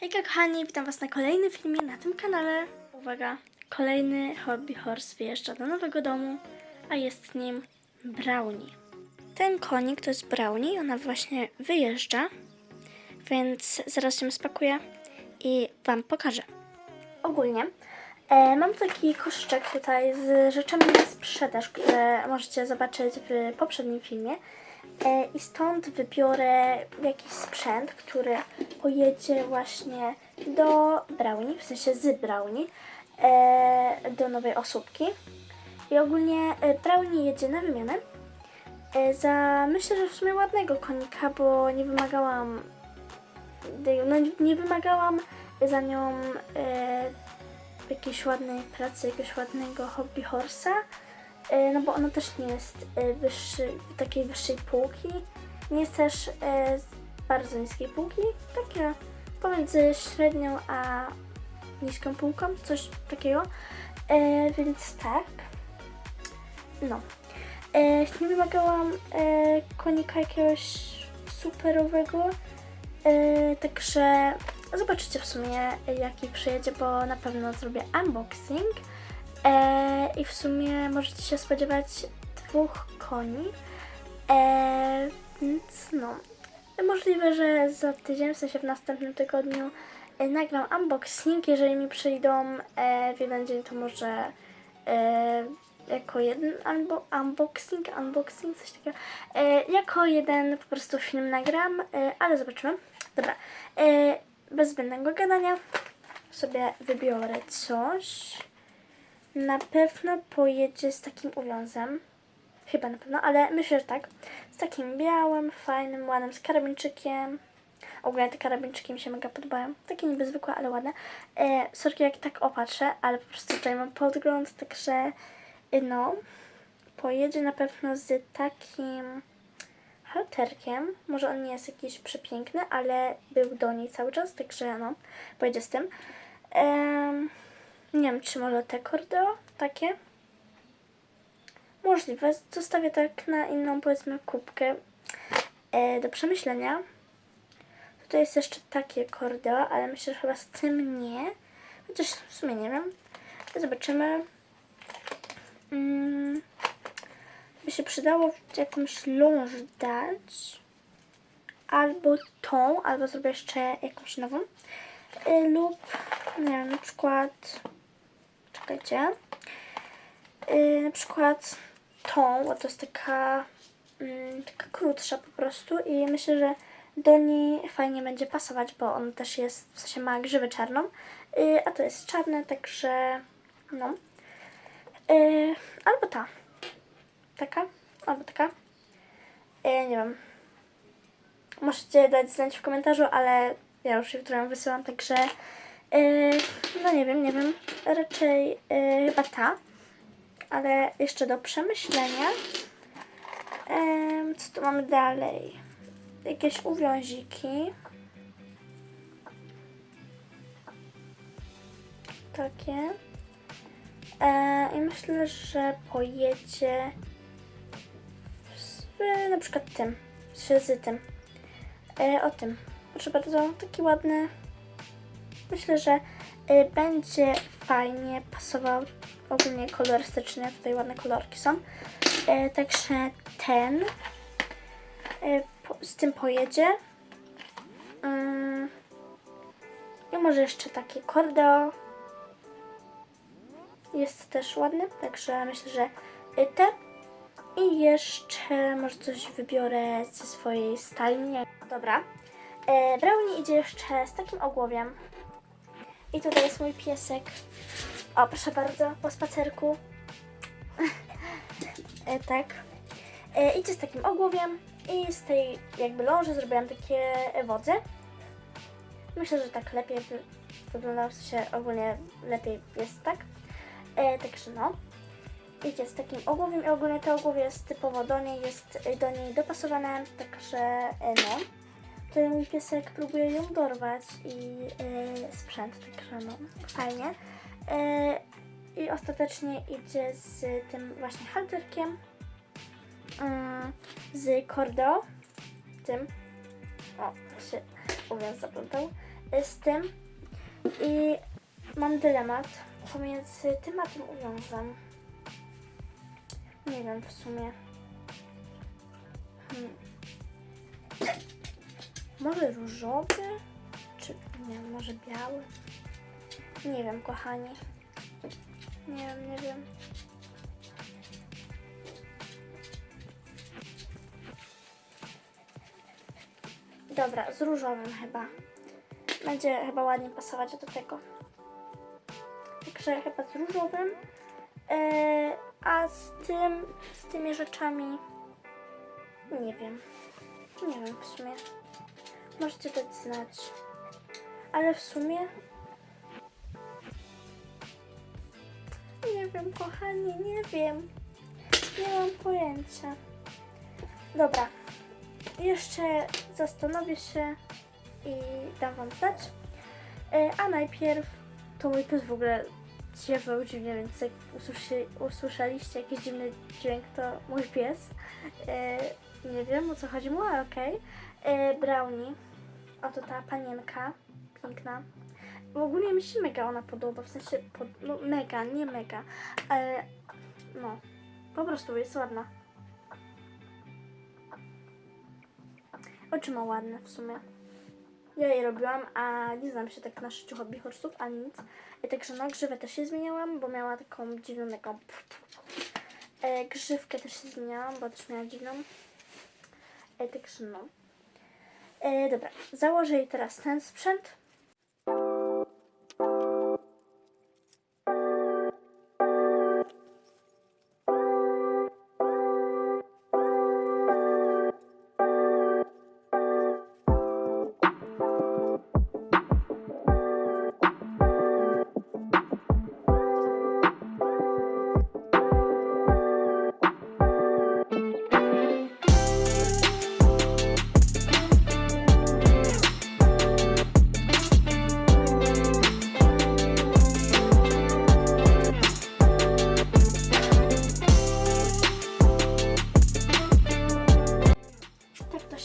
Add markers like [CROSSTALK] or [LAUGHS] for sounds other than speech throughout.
Hejka kochani, witam was na kolejnym filmie na tym kanale. Uwaga, kolejny hobby horse wyjeżdża do nowego domu, a jest nim Brownie. Ten konik to jest Brownie, ona właśnie wyjeżdża, więc zaraz się spakuję i wam pokażę. Ogólnie e, mam taki koszyczek tutaj z rzeczami na sprzedaż, które możecie zobaczyć w poprzednim filmie. E, I stąd wybiorę jakiś sprzęt, który pojedzie właśnie do Brownie, w sensie z Brownie, e, do nowej osóbki. I ogólnie e, Brownie jedzie na wymianę za myślę, że w sumie ładnego konika, bo nie wymagałam no, nie wymagałam za nią jakiejś ładnej pracy, jakiegoś ładnego hobby horsa. E, no bo ona też nie jest e, wyższy, takiej wyższej półki. Nie jest też e, bardzo niskiej półki. Takie pomiędzy średnią a niską półką, coś takiego. Więc tak. No. Nie wymagałam konika jakiegoś superowego. Także zobaczycie w sumie jaki przyjedzie, bo na pewno zrobię unboxing. E, I w sumie możecie się spodziewać dwóch koni. E, więc no. Możliwe, że za tydzień, w sensie w następnym tygodniu e, nagram unboxing. Jeżeli mi przyjdą e, w jeden dzień, to może e, jako jeden unbo unboxing, unboxing, coś takiego. E, jako jeden po prostu film nagram, e, ale zobaczymy. Dobra, e, bez zbędnego gadania sobie wybiorę coś. Na pewno pojedzie z takim uwiązem. Chyba na pewno, ale myślę, że tak. Z takim białym, fajnym, ładnym, z karabinczykiem. Ogólnie te karabinczyki mi się mega podobają. Takie niby zwykłe, ale ładne. E, sorki jak tak opatrzę, ale po prostu tutaj mam podgląd, także y, no. Pojedzie na pewno z takim halterkiem. Może on nie jest jakiś przepiękny, ale był do niej cały czas, także no. Pojedzie z tym. Em, nie wiem, czy może te kordeo takie? Możliwe. Zostawię tak na inną, powiedzmy, kubkę e, do przemyślenia. Tutaj jest jeszcze takie kordeo, ale myślę, że chyba z tym nie. Chociaż w sumie nie wiem. Zobaczymy. Mm, by się przydało jakąś ląż dać. Albo tą, albo zrobię jeszcze jakąś nową. Y, lub, nie wiem, na przykład, czekajcie, y, na przykład tą, bo to jest taka, mm, taka krótsza po prostu i myślę, że do niej fajnie będzie pasować, bo on też jest, w sensie ma grzywę czarną, y, a to jest czarne, także no. Y, albo ta, taka, albo taka, y, nie wiem. Możecie dać znać w komentarzu, ale ja już jutro ją wysyłam, także yy, no nie wiem, nie wiem, raczej yy, chyba ta, ale jeszcze do przemyślenia. Co tu mamy dalej? Jakieś uwiąziki. Takie. Yy, I myślę, że pojedzie z, na przykład tym, z tym. E, o tym. Proszę bardzo, taki ładny. Myślę, że e, będzie fajnie pasował ogólnie kolorystycznie. Tutaj ładne kolorki są. E, także ten po, z tym pojedzie. Mm. I może jeszcze takie kordeo. Jest też ładny, także myślę, że e, te. I jeszcze może coś wybiorę ze swojej stajni. Dobra. E, Brownie idzie jeszcze z takim ogłowiem. I tutaj jest mój piesek. O, proszę bardzo, po spacerku. [LAUGHS] e, tak. E, idzie z takim ogłowiem i z tej jakby ląży zrobiłam takie wodze. Myślę, że tak lepiej wyglądało, w ogólnie lepiej jest tak. E, także no. Idzie z takim ogłowiem i ogólnie to ogłowie jest typowo do niej, jest do niej dopasowane, także e, no. Tutaj mój piesek próbuje ją dorwać i e, sprzęt, także no, fajnie. E, I ostatecznie idzie z tym właśnie halterkiem, mm, z kordeo, tym, o, się uwiąz zaplątał, y, z tym i mam dylemat pomiędzy tym a tym uwiązem. Nie wiem w sumie. Hmm. Może różowy? Czy nie, może biały? Nie wiem, kochani. Nie wiem, nie wiem. Dobra, z różowym chyba. Będzie chyba ładnie pasować do tego. Także chyba z różowym. E, a z tym, z tymi rzeczami nie wiem. Nie wiem w sumie. Możecie dać znać. Ale w sumie nie wiem, kochani, nie wiem. Nie mam pojęcia. Dobra. Jeszcze zastanowię się i dam wam znać. E, A najpierw to mój pies w ogóle ziewał dziwnie, więc jak usłyszy, usłyszeliście jakiś dziwny dźwięk, to mój pies. E, nie wiem o co chodzi mu, ale okej. E, Brownie. Oto ta panienka. Piękna. W ogóle mi się mega ona podoba, w sensie, pod, no mega, nie mega, ale no, po prostu jest ładna. Oczy ma ładne w sumie. Ja je robiłam, a nie znam się tak na szyciu hobby horsów, ani nic. I także no, grzywę też się zmieniałam, bo miała taką dziwną taką... [LAUGHS] E, grzywkę też się zmieniałam, bo też miała dziwną. E, także no. E, dobra, założę jej teraz ten sprzęt.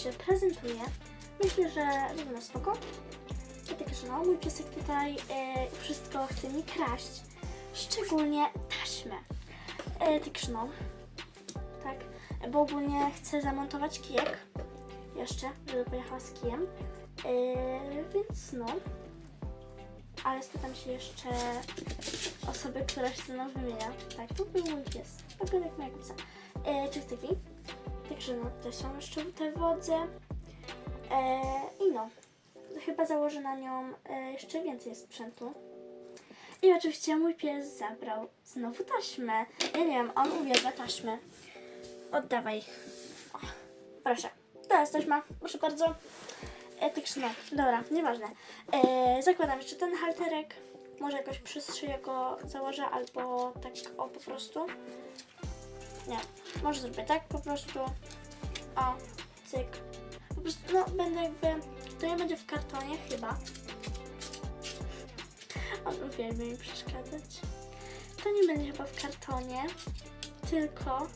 Się prezentuje. Myślę, że wygląda spoko. I tak, że no, mój piesek tutaj e, wszystko chce mi kraść. Szczególnie taśmę. E, tak, że no. Tak, bo ogólnie chcę zamontować kijek. Jeszcze, żeby pojechała z kijem. E, więc no. Ale spytam się jeszcze osoby, która się ze mną wymienia. Tak, to był mój pies. Wygląda jak mojego psa. E, czy chce kij? Także no, te są jeszcze te wodze. E, I no, chyba założę na nią e, jeszcze więcej sprzętu. I oczywiście mój pies zabrał znowu taśmę. Ja nie wiem, on uwielbia taśmy. Oddawaj. O, proszę. To jest taśma, proszę bardzo. E, także no, dobra, nieważne. E, zakładam jeszcze ten halterek. Może jakoś przyszyję go założę, albo tak o po prostu. Nie, może zrobię tak po prostu. O, cyk. Po prostu, no, będę jakby. To nie będzie w kartonie chyba. On uwielbia mi przeszkadzać. To nie będzie chyba w kartonie, tylko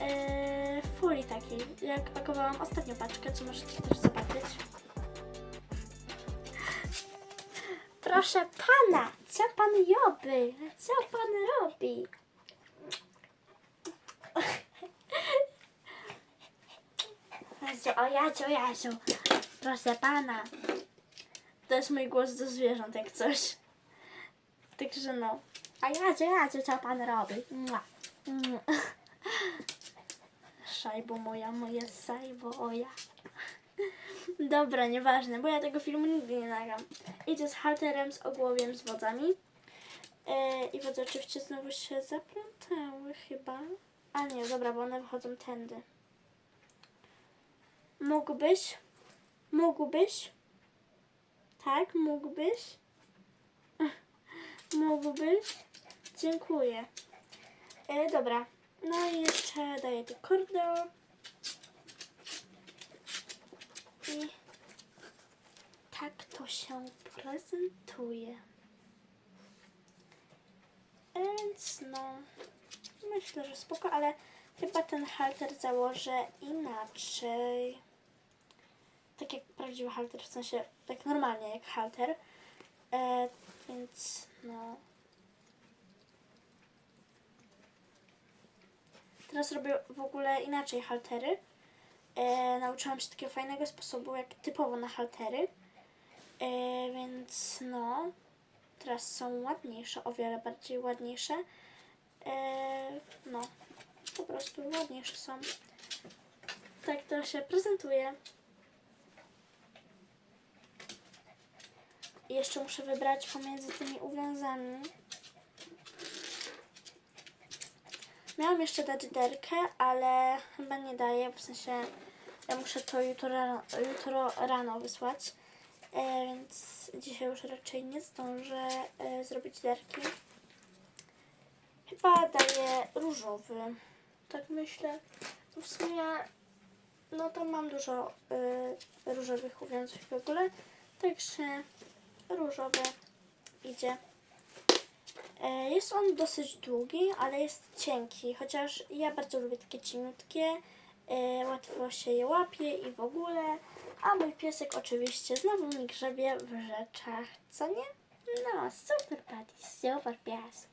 yy, w folii takiej. Jak pakowałam ostatnią paczkę, co możecie też zobaczyć. Proszę pana, co pan robi? Co pan robi? O Jadziu, Jadziu, proszę pana. To jest mój głos do zwierząt, jak coś. Także no. A Jadziu, Jadziu, co pan robi? Mua. Mua. [LAUGHS] Szajbo moja, moja szajbo, oja. Dobra, nieważne, bo ja tego filmu nigdy nie nagram. Idę z halterem, z ogłowiem, z wodzami. E, I wodze oczywiście znowu się zaplątały chyba. A nie, dobra, bo one wychodzą tędy. Mógłbyś? Mógłbyś? Tak, mógłbyś? [LAUGHS] Mógłbyś? Dziękuję. E, dobra. No i jeszcze daję tu kordeł. I tak to się prezentuje. Więc no, myślę, że spoko, ale chyba ten halter założę inaczej. Tak jak prawdziwy halter, w sensie tak normalnie jak halter. E, więc no. Teraz robię w ogóle inaczej haltery. E, nauczyłam się takiego fajnego sposobu, jak typowo na haltery. E, więc no, teraz są ładniejsze, o wiele bardziej ładniejsze. E, no, po prostu ładniejsze są. Tak to się prezentuje. Jeszcze muszę wybrać pomiędzy tymi uwiązami. Miałam jeszcze dać derkę, ale chyba nie daję, w sensie ja muszę to jutro rano, jutro rano wysłać, e, więc dzisiaj już raczej nie zdążę e, zrobić derki. Chyba daję różowy, tak myślę. Bo w sumie, no to mam dużo e, różowych uwiązów w ogóle, także różowy idzie. E, Jest on dosyć długi, ale jest cienki, chociaż ja bardzo lubię takie cieniutkie, e, łatwo się je łapie i w ogóle, a mój piesek oczywiście znowu mi grzebie w rzeczach, co nie? No, super buddy, super pies.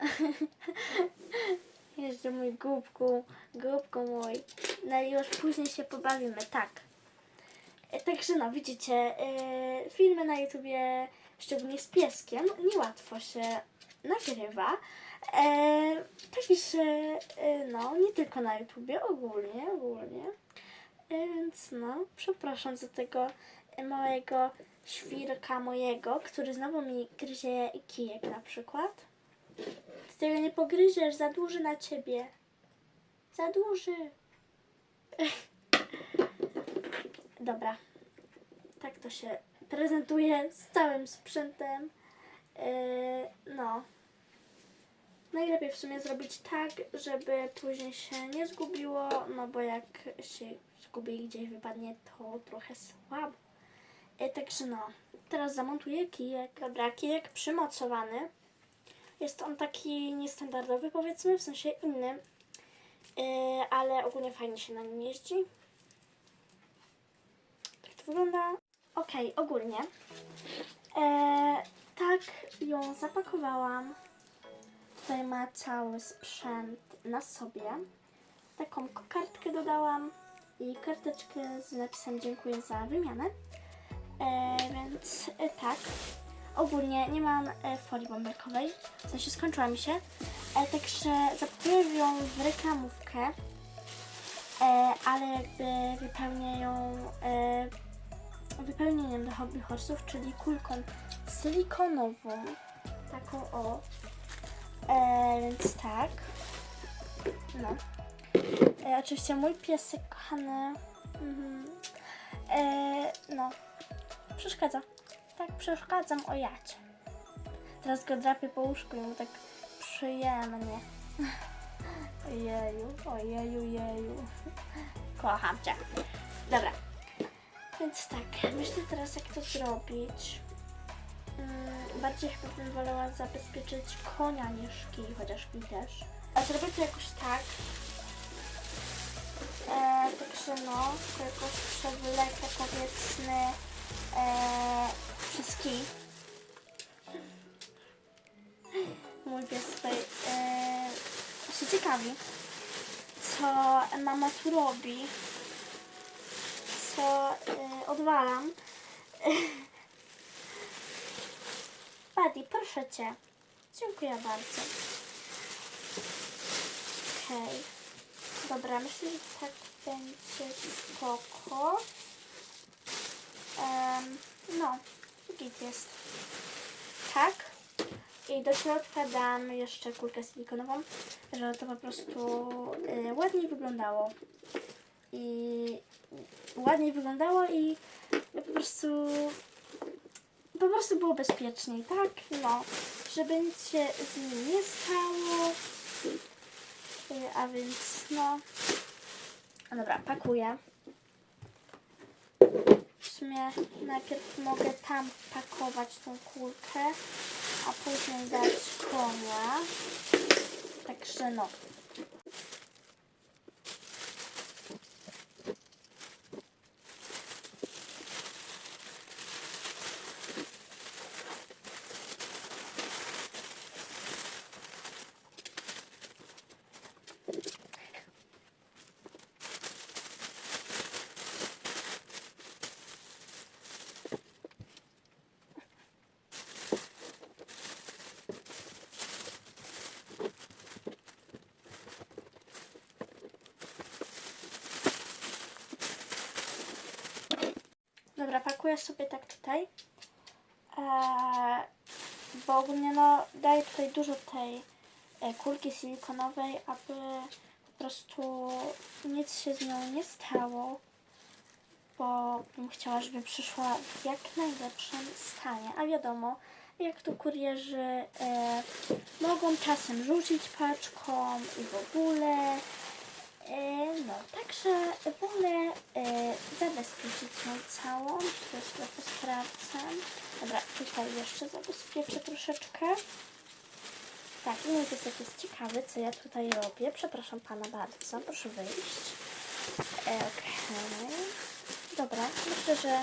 [LAUGHS] Jeszcze mój głupku, głupku mój. No i już później się pobawimy, tak. Także no, widzicie, e, filmy na YouTubie, szczególnie z pieskiem, niełatwo się nagrywa. E, także, e, no, nie tylko na YouTubie, ogólnie, ogólnie. E, więc no, przepraszam za tego małego świrka mojego, który znowu mi gryzie kijek na przykład. Ty tego nie pogryziesz, za duży na ciebie. Za duży. [LAUGHS] Dobra. Tak to się prezentuje z całym sprzętem. Yy, no. Najlepiej w sumie zrobić tak, żeby później się nie zgubiło, no bo jak się zgubi i gdzieś wypadnie, to trochę słabo. Yy, także no. Teraz zamontuję kijek. Dobra, kijek przymocowany. Jest on taki niestandardowy, powiedzmy, w sensie inny, yy, ale ogólnie fajnie się na nim jeździ. Wygląda. Okej, ogólnie. E, tak ją zapakowałam. Tutaj ma cały sprzęt na sobie. Taką kokardkę dodałam i karteczkę z napisem dziękuję za wymianę. E, więc e, tak. Ogólnie nie mam e, folii bąbelkowej, w sensie skończyła mi się. E, także zapakuję ją w reklamówkę, e, ale jakby wypełnię ją e, wypełnieniem do hobby horsów, czyli kulką silikonową. Taką o. E, więc tak. No. E, oczywiście mój piesek kochany. Mhm. E, no. Przeszkadza. Tak, przeszkadzam o jacie. Teraz go drapię po łóżku i mu tak przyjemnie. [LAUGHS] Ojeju, ojeju, jeju. Kocham cię. Dobra. Więc tak, myślę teraz jak to zrobić. Mm, bardziej chyba bym wolała zabezpieczyć konia niż kij, chociaż kij też. A zrobię to jakoś tak. E, także no, to jakoś przewlekę powiedzmy e, przez kij. Mój pies tutaj e, się ciekawi, co mama tu robi co y, odwalam. Buddy, proszę cię. Dziękuję bardzo. Okej. Dobra, myślę, że tak będzie spoko. Em, no, git jest. Tak. I do środka dam jeszcze kulkę silikonową, żeby to po prostu y, ładniej wyglądało. I ładniej wyglądało i po prostu po prostu było bezpieczniej, tak? No, żeby nic się z nim nie stało. Y, A więc no. Dobra, pakuję. W sumie najpierw mogę tam pakować tą kulkę, a później dać konia. Także no. Pakuję sobie tak tutaj. Eee, bo ogólnie no daję tutaj dużo tej e, kulki silikonowej, aby po prostu nic się z nią nie stało. Bo bym chciała, żeby przyszła w jak najlepszym stanie. A wiadomo, jak to kurierzy e, mogą czasem rzucić paczką i w ogóle. E, no, także wolę e, zabezpieczyć ją całą. To jest trochę sprawdzam. Dobra, tutaj jeszcze zabezpieczę troszeczkę. Tak, i mój piesek jest ciekawy, co ja tutaj robię. Przepraszam pana bardzo, proszę wyjść. E, Okej. Dobra, myślę, że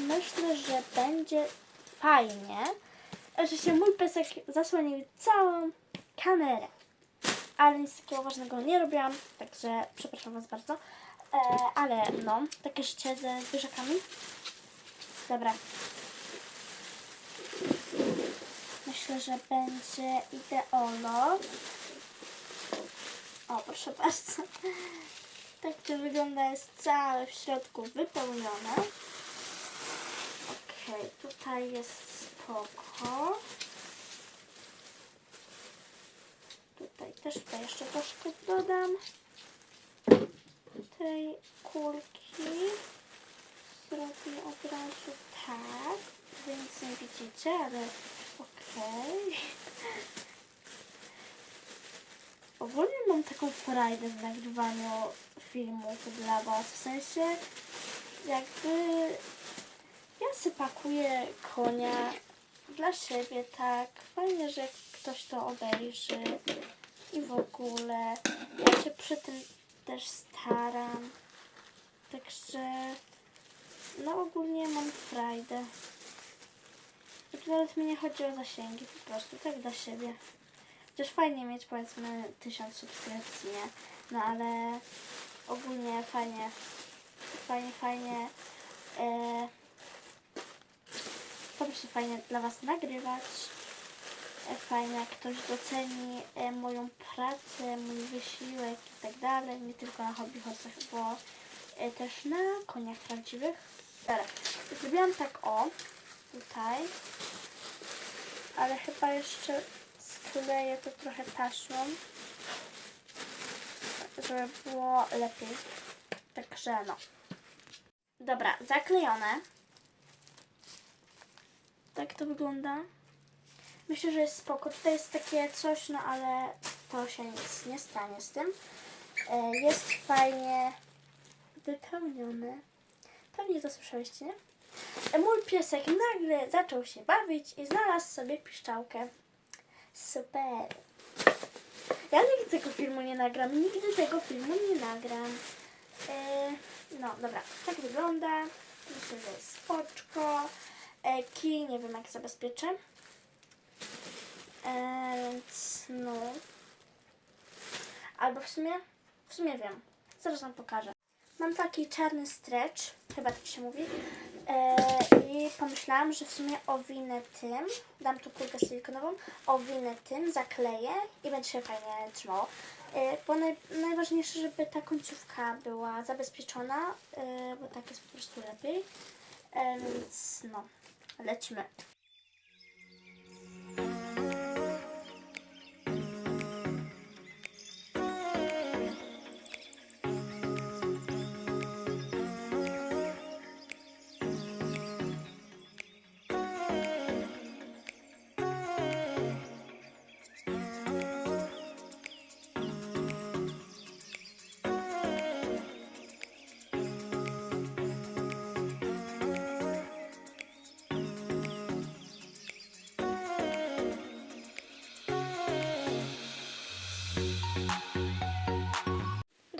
myślę, że będzie fajnie, że się mój piesek zasłonił całą kamerę. Ale nic takiego ważnego nie robiłam, także przepraszam Was bardzo. E, ale no, takie życie ze zwierzakami. Dobra. Myślę, że będzie ideolo. O, proszę bardzo. Tak to wygląda, jest całe w środku wypełnione. Okej, tutaj jest spoko. Tutaj też tutaj jeszcze troszkę dodam tej kulki. Zrobię od razu tak. Wy nic nie widzicie, ale okej. Ogólnie mam taką frajdę w nagrywaniu filmów dla Was. W sensie jakby ja sobie pakuję konia dla siebie, tak. Fajnie, że ktoś to obejrzy i w ogóle. Ja się przy tym też staram. Także no ogólnie mam frajdę. I tu nawet mi nie chodzi o zasięgi, po prostu tak dla siebie. Chociaż fajnie mieć powiedzmy tysiąc subskrypcji, nie? No ale ogólnie fajnie, fajnie, fajnie. E, po fajnie dla Was nagrywać. E, Fajnie jak ktoś doceni e, moją pracę, mój wysiłek i tak dalej. Nie tylko na hobby horsach, bo e, też na koniach prawdziwych. Dobra, zrobiłam tak o, tutaj. Ale chyba jeszcze skleję to trochę taśmą, żeby było lepiej. Także no. Dobra, zaklejone. Tak to wygląda. Myślę, że jest spoko. Tutaj jest takie coś, no ale to się nic nie stanie z tym. E, Jest fajnie wypełnione. Pewnie to słyszeliście, nie? E, Mój piesek nagle zaczął się bawić i znalazł sobie piszczałkę. Super. Ja nigdy tego filmu nie nagram. Nigdy tego filmu nie nagram. E, no, dobra. Tak wygląda. Myślę, że jest spoczko. Kij, nie wiem jak zabezpieczę. E, więc no. Albo w sumie, w sumie wiem. Zaraz wam pokażę. Mam taki czarny stretch, chyba tak się mówi. E, I pomyślałam, że w sumie owinę tym, dam tu kulkę silikonową, owinę tym, zakleję i będzie się fajnie trzymało. E, bo naj, najważniejsze, żeby ta końcówka była zabezpieczona, e, bo tak jest po prostu lepiej. E, więc no, lecimy.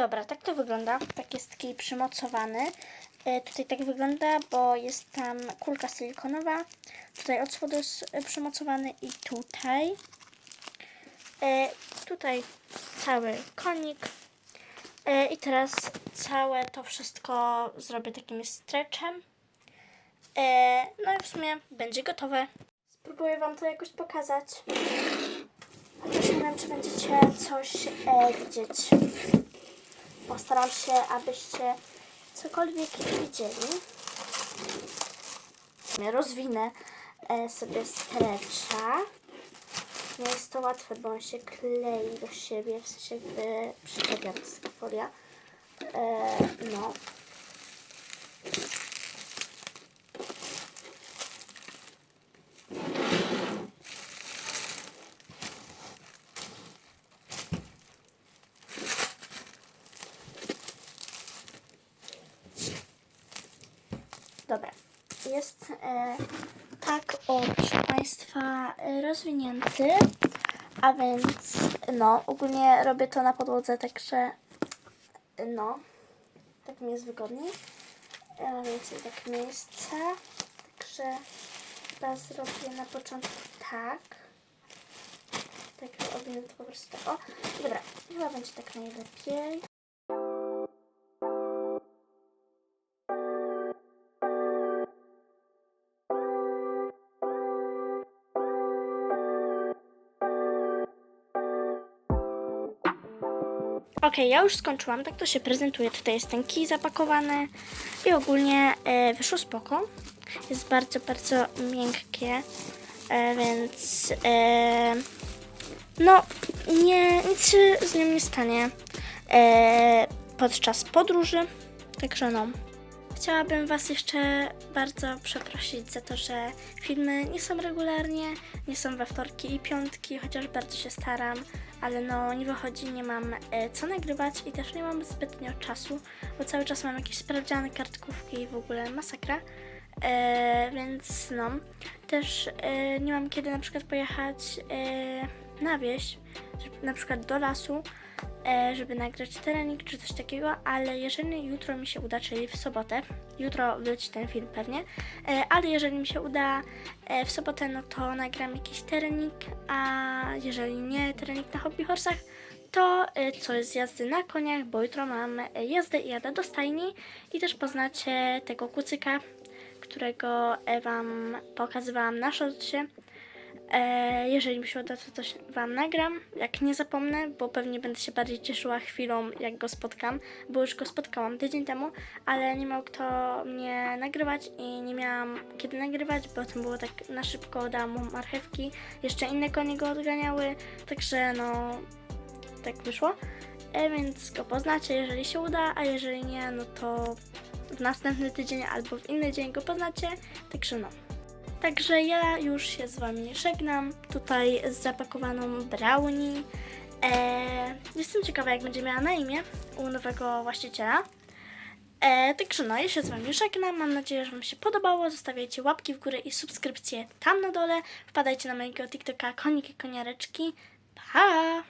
Dobra, tak to wygląda. Tak jest kij przymocowany. E, tutaj tak wygląda, bo jest tam kulka silikonowa. Tutaj od spodu jest e, przymocowany i tutaj. E, tutaj cały konik. I teraz całe to wszystko zrobię takim stretchem. E, no i w sumie będzie gotowe. Spróbuję Wam to jakoś pokazać. Chociaż nie wiem, czy będziecie coś e, widzieć. Postaram się, abyście cokolwiek widzieli, rozwinę e, sobie strecza. Nie jest to łatwe, bo on się klei do siebie, w sensie jakby przyczepia to jest taka folia. E, no. Dobra. Jest e, tak, o, proszę Państwa, rozwinięty. A więc, no, ogólnie robię to na podłodze, także, no, tak mi jest wygodniej. Ja mam więcej tak miejsca, także chyba zrobię na początku tak. Tak, owinę to po prostu tak, o. Dobra, chyba będzie tak najlepiej. Okej, ja już skończyłam, tak to się prezentuje. Tutaj jest ten kij zapakowany i ogólnie e, wyszło spoko. Jest bardzo, bardzo miękkie, e, więc e, no nie, nic się z nim nie stanie e, podczas podróży. Także no. Chciałabym Was jeszcze bardzo przeprosić za to, że filmy nie są regularnie, nie są we wtorki i piątki, chociaż bardzo się staram, ale no nie wychodzi, nie mam e, co nagrywać i też nie mam zbytnio czasu, bo cały czas mam jakieś sprawdziane kartkówki i w ogóle masakra. E, więc no, też e, nie mam kiedy na przykład pojechać e, na wieś, na przykład do lasu, żeby nagrać terenik czy coś takiego, ale jeżeli jutro mi się uda, czyli w sobotę, jutro wleci ten film pewnie, e, ale jeżeli mi się uda e, w sobotę, no to nagram jakiś terenik, a jeżeli nie terenik na hobby horsach, to e, coś z jazdy na koniach, bo jutro mam e, jazdę i jadę do stajni i też poznacie tego kucyka, którego e, Wam pokazywałam na szorcie. E, jeżeli mi się uda, to coś Wam nagram, jak nie zapomnę, bo pewnie będę się bardziej cieszyła chwilą, jak go spotkam, bo już go spotkałam tydzień temu, ale nie miał kto mnie nagrywać i nie miałam kiedy nagrywać, bo to było tak na szybko, dałam mu marchewki, jeszcze inne konie go odganiały, także no, tak wyszło. E, więc go poznacie, jeżeli się uda, a jeżeli nie, no to w następny tydzień albo w inny dzień go poznacie, także no. Także ja już się z Wami żegnam. Tutaj z zapakowaną brownie. Eee, jestem ciekawa, jak będzie miała na imię u nowego właściciela. Eee, także no, ja się z Wami żegnam. Mam nadzieję, że Wam się podobało. Zostawiajcie łapki w górę i subskrypcje tam na dole. Wpadajcie na mojego TikToka Koniki Koniareczki. Pa!